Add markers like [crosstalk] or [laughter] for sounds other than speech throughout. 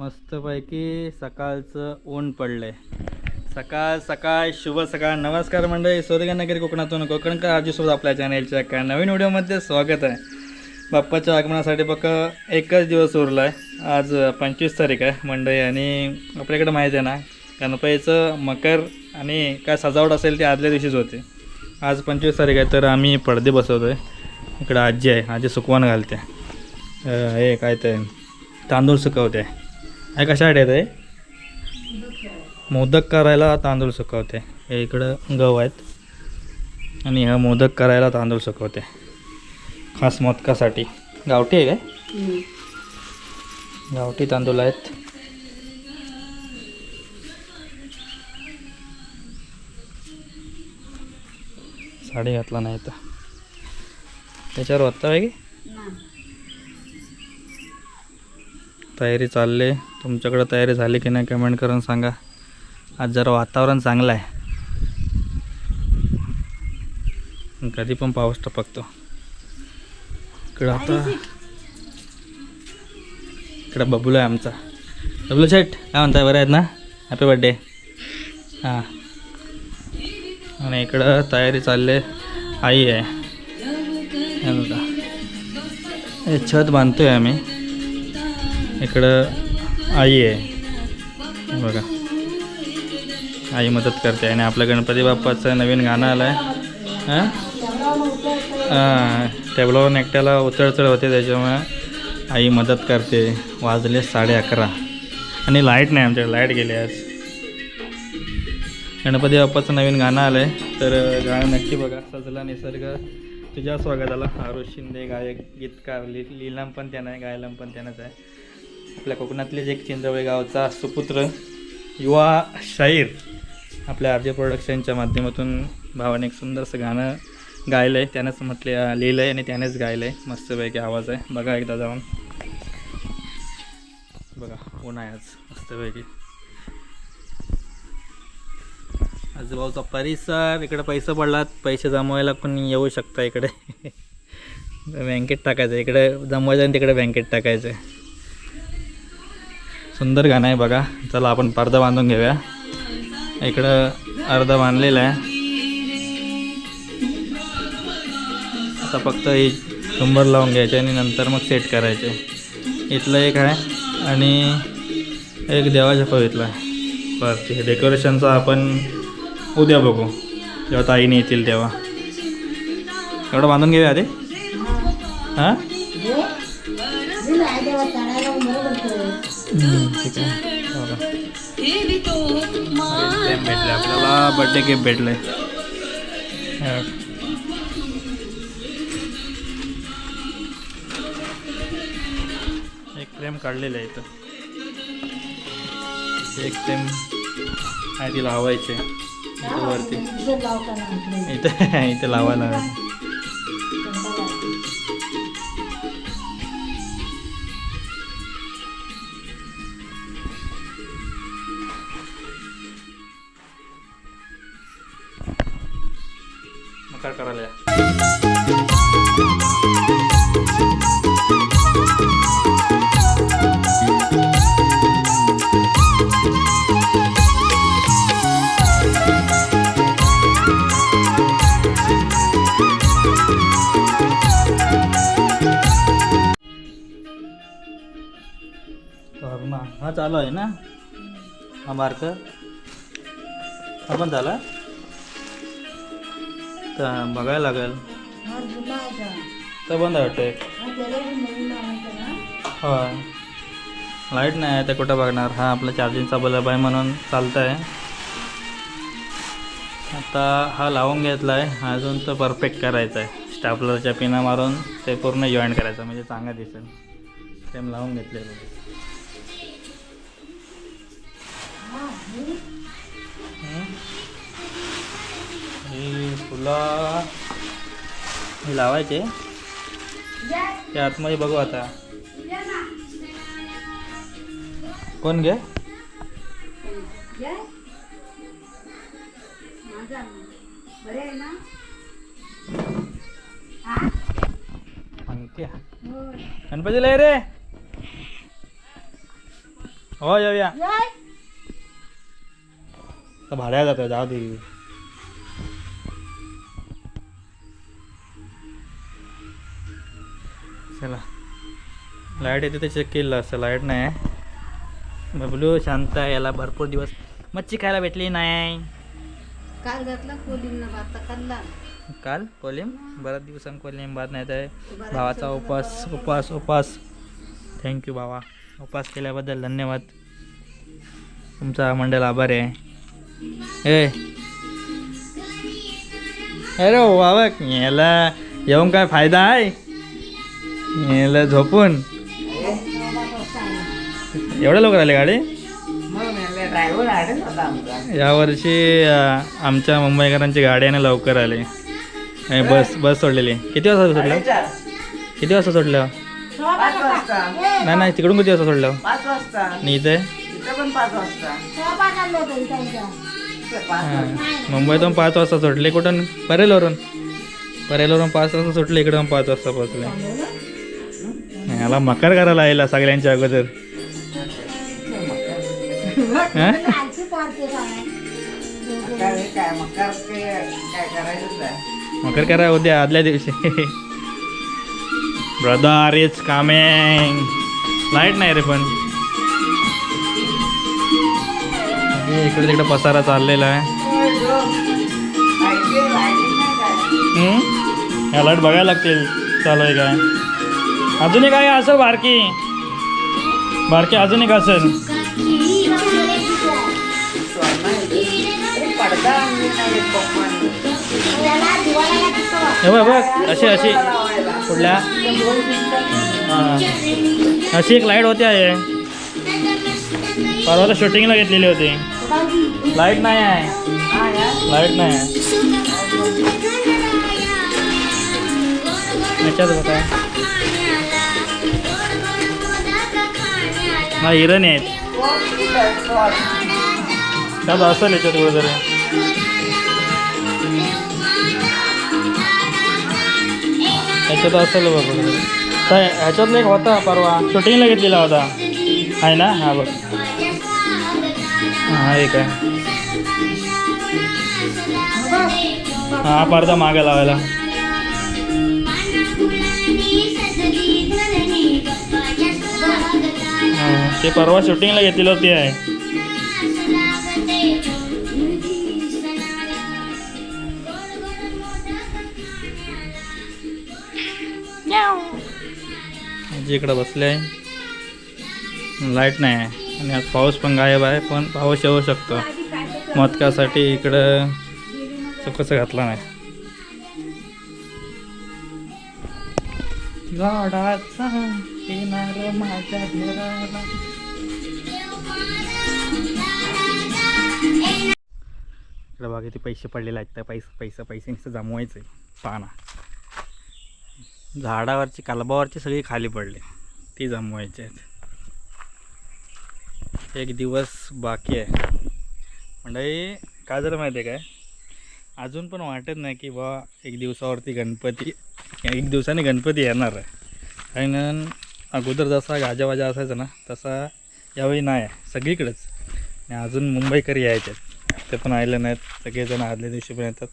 मस्तपैकी सकाळचं ऊन पडलं आहे सकाळ सकाळ शुभ सकाळ. नमस्कार मंडळी सूर्यनगरी कोकणातून कोकणकर आजीसोबत आपल्या चॅनेलच्या एका नवीन व्हिडिओमध्ये स्वागत आहे. बाप्पाच्या आगमनासाठी फक्त एकच दिवस उरला आहे आज पंचवीस तारीख आहे मंडळी आणि आपल्याकडे माहिती आहे ना गणपतीचं मकर आणि काय सजावट असेल ते आदल्या दिवशीच होते. आज पंचवीस तारीख आहे तर आम्ही पडदे बसवतो आहे इकडं आजी आहे आजी सुकवान घालते. हे काय ते तांदूळ सुकवते. आहे कशासाठी आहे? ते मोदक करायला तांदूळ सुकवते. हे इकडं गव आहेत. आणि हा मोदक करायला तांदूळ सुकवते. खास मोदकासाठी. गावठी आहे काय? गावठी तांदूळ आहेत. साडी घातला नाही तर. त्याच्यावर होता आहे की? तयारी चालली तुमच्याकडं तयारी झाली की नाही कमेंट करून सांगा. आज जरा वातावरण चांगलं आहे. कधी पण पाऊस टपकतो. इकडं आता इकडं बबलू आहे आमचा. बबलू शेट काय म्हणताय? बरं आहेत ना? हॅपी बड्डे हां. आणि इकडं तयारी चालली आई आहे. हे छत बांधतोय आम्ही. इकडं आई आहे. बघा. आई मदत करते आणि आपलं गणपती बाप्पाचं नवीन गाणं आलं आहे हां हां टेबलावरून एकट्याला उतळचळ होते त्याच्यामुळे आई मदत करते. वाजले साडे अकरा. आणि लाइट नाही आमच्याकडे लाइट गेली आज. गणपती बाप्पाचं नवीन गाणं आलं आहे तर गाणं नक्की बघा. सजला निसर्ग. तुझ्या स्वागताला आरुष शिंदे गायक गीतकार लि लिलाम पण त्यानं आहे गायलाम पण त्यानंच आहे. आपल्या कोकणातलेच एक चिंचवळे गावचा सुपुत्र युवा शाहीर आपल्या आर जे प्रोडक्शनच्या माध्यमातून भावाने एक सुंदरसं गाणं गायलं आहे त्यानंच म्हटले लिहिलं आहे आणि त्यानेच गायलं आहे मस्तपैकी आवाज आहे. बघा एकदा जाऊन. बघा ऊन आहे आज. मस्तपैकी. आजूबाजूचा परिसर इकडे पैसे पडलात. पैसे जमवायला पण येऊ शकता इकडे? [laughs] बँकेत टाकायचं. इकडे जमवायचं आणि तिकडे बँकेत टाकायचं. सुंदर गाणं आहे बघा. चला आपण पडदा बांधून घेऊया. इकडं अर्धा बांधलेला आहे. आता फक्त ही शंभर लावून घ्यायचे आणि नंतर मग सेट करायचे. इथलं एक आहे आणि एक देवाच्या पवितला आहे. बरं ठीक आहे डेकोरेशनचं आपण उद्या बघू. जेव्हा ताईने येतील तेव्हा. एवढं बांधून घेऊया आधी? हां? भेटले आपल्याला बड्डे गिफ्ट भेटले एक फ्रेम काढलेलं आहे इथं. एक फ्रेम आहे ती लावायचे वरती. इथं [laughs] इथं लावायला हवे. मग काय करायला या? ना हा चालू आहे ना हा मार्क हा पण झाला तर बघायला लागेल. तर बंद आहे वाटतं एक होय. लाइट नाही आहे ते कुठं बघणार. हा आपला चार्जिंगचा बल्ब आहे म्हणून चालतं आहे आता हा लावून घेतला आहे अजून तो परफेक्ट करायचा आहे स्टापलरच्या पिना मारून ते पूर्ण जॉईन करायचं. म्हणजे चांगलं दिसेल. सेम लावून घेतलेलं. फुलं हे लावायचे? ते आतमध्ये बघू आता. कोण घे अंक्या गणपतीला ये रे. हो येऊया. तर भाड्या जातो जाऊ दे. चला. लाइट येते ते चेक केलं असं. लाइट नाही. बबलू शांत आहे. याला भरपूर दिवस मच्छी खायला भेटली नाही. काल घातला कोलिंगना भात खाल्ला. काल कोलिम बऱ्याच दिवसांनी कोलिम बाद नाही आहे भावाचा उपास उपास उपास थँक्यू भावा. उपास केल्याबद्दल धन्यवाद. तुमचा मंडळ आभार आहे. ए. अरे बाबा याला येऊन काय फायदा आहे? याला झोपून? एवढ्या लवकर आले गाडी? यावर्षी आमच्या मुंबईकरांची गाडी आहे ना लवकर आली. नाही बस बस सोडलेली. किती वाजता सोडलं? किती वाजता सोडलं? नाही नाही तिकडून किती वाजता सोडलं? पाच आणि इथे? मुंबईतून पाच वाजता सोडले. कुठून? परेलवरून. परेलवरून पाच वाजता सुटले इकडून पाच वाजता पोहोचले. याला मकर करायला यायला सगळ्यांच्या अगोदर. आहे. मकर करा उद्या आदल्या दिवशी. ब्रदर इज कमिंग लाइट नाही रे पण. इकडे तिकडे पसारा चाललेला आहे. लाइट बघायला लागतील. चालू आहे काय? अजून एक आहे असं बारकी. बारकी अजून एक असेल. अरे हे बघ बघ अशी अशी. कुठल्या हां. अशी एक लाइट होती आहे. परवा शूटिंगला घेतलेली होती. लाइट नाही आहे. लाइट नाही आहे. याच्यात बघा. नाही हिरण आहेत. दादा असेल याच्यात वगैरे? याच्यात असेल बघ. काय ह्याच्यातला एक होता परवा. शूटिंगला घेतलेला होता. आहे ना? हा बघ. हा एक आहे. हा पडदा मागे लावायला. ते परवा शूटिंगला घेतलेलं होती आहे. आजी इकडं बसले आहे. लाइट नाही आहे. आणि आज पाऊस पण गायब आहे पण पाऊस येऊ शकतो. मोदकासाठी इकडं कसं घातला नाही. झाडाचा येणार माझ्या घराला. इकडे बघा किती पैसे पडलेले आहेत. तर पैसे पैसे पैशांचं जमवायचं आहे पाना. झाडावरची कालबावरची सगळी खाली पडली. ती जमवायचे आहेत. एक दिवस बाकी आहे. म्हणजे काय झालं माहिती आहे काय? अजून पण वाटत नाही की बा एक दिवसावरती गणपती एक दिवसाने गणपती येणार आहे. कारण अगोदर जसा गाजावाजा असायचा ना तसा यावेळी नाही आहे सगळीकडेच. आणि अजून मुंबईकरी यायचे आहेत. ते पण आले नाहीत सगळेजण आदल्या दिवशी पण येतात.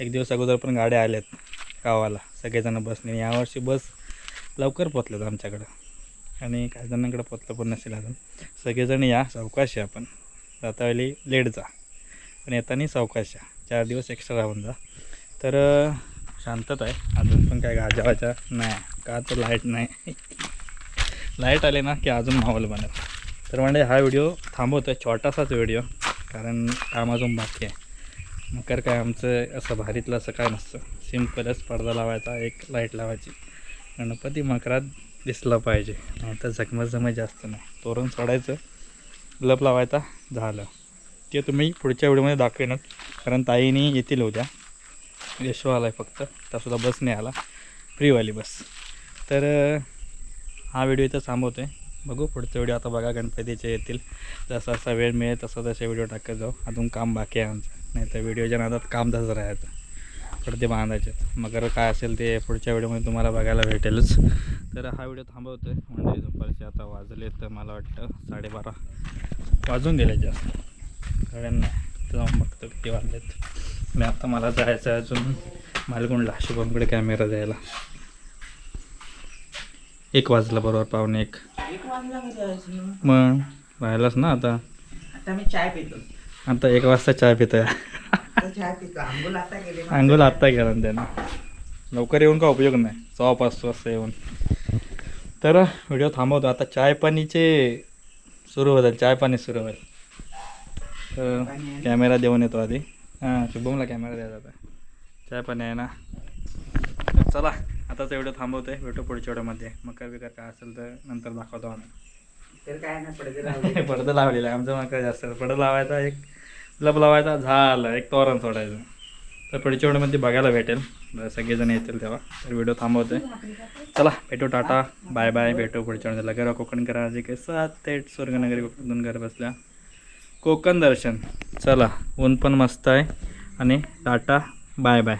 एक दिवस अगोदर पण गाड्या आल्यात गावाला सगळेजण बसने. आणि यावर्षी बस लवकर पोचल्यात आमच्याकडं. आणि काही जणांकडे पोचलं पण नसेल अजून. सगळेजण या सावकाश या आपण जातावेळी लेट जा. पण येताना सावकाश या. चार दिवस एक्स्ट्रा राहून जा. तर शांतता आहे. अजून पण काय गाजावाजा नाही. का तर लाइट नाही. लाइट आले ना की अजून माहोल बनत तर म्हणजे हा व्हिडिओ थांबवतो आहे छोटासाच व्हिडिओ कारण काम अजून बाकी आहे. मकर काय आमचं असं भारीतलं असं काय नसतं. सिम्पलच पडदा लावायचा एक लाइट लावायची. गणपती मकरात दिसला पाहिजे. नाहीतर तर जखमजमय जास्त नाही. तोरण सोडायचं. गुलाब लावायचा. झालं. ते तुम्ही पुढच्या व्हिडिओमध्ये दाखवेनच. कारण ताईने येतील उद्या. यशो आला आहे फक्त. त्यासुद्धा बस नाही आला. फ्रीवाली बस तर हा व्हिडिओ इथं थांबवतो आहे बघू पुढचा व्हिडिओ आता बघा गणपतीचे येतील. जसा जसा वेळ मिळेल तसा तसे व्हिडिओ टाकत जाऊ. अजून काम बाकी आहे आमचं. नाही तर व्हिडिओच्या नादात काम तसं राहायचं. बोकडे ते बांधायचे. मगर काय असेल ते पुढच्या व्हिडिओमध्ये तुम्हाला बघायला भेटेलच. तर हा व्हिडिओ थांबवतो आहे म्हणजे दुपारचे आता वाजले तर मला वाटतं साडेबारा. वाजून गेले जास्त. तर जाऊन बघतो किती मी आता मला जायचं आहे अजून मालगुंडला शुभमकडे कॅमेरा द्यायला. एक वाजला बरोबर पावणे एक. मग राहिलाच ना आता? आता मी चाय पितो. आता एक वाजता पितोय. चाय पितो. आंघोळ आता गेले ना. अंगोला आत्ता गेला ना त्यानं. लवकर येऊन का उपयोग नाही. सव्वा पाच वाजता येऊन. तर व्हिडिओ थांबवतो. आता चाय पाणीचे सुरू होतील चाय पाणी सुरू होईल. कॅमेरा देऊन येतो आधी. हां शुभमला कॅमेरा द्यायचा आता चाय पाणी आहे ना? तर चला आताच व्हिडिओ थांबवतोय. भेटू पुढच्या व्हिडिओमध्ये मकर बिकर काय असेल तर नंतर दाखवतो आम्ही. काय नाही पडदा [laughs] लावलेला. आहे आमचं मकर जास्त पडदा लावायचा एक लब लावायचा झालं. एक तोरण सोडायचं. तर पुढच्या व्हिडिओमध्ये बघायला भेटेल. सगळेजण येतील तेव्हा. तर व्हिडिओ थांबवतोय. चला भेटू टाटा. Bye bye. भेटू पुढच्या वेळेला कोकण करा. जे काही सात थेट स्वर्गनगरी कोकणातून घर बसल्या. कोकण दर्शन. चला ऊन पण मस्त आहे. आणि टाटा बाय बाय.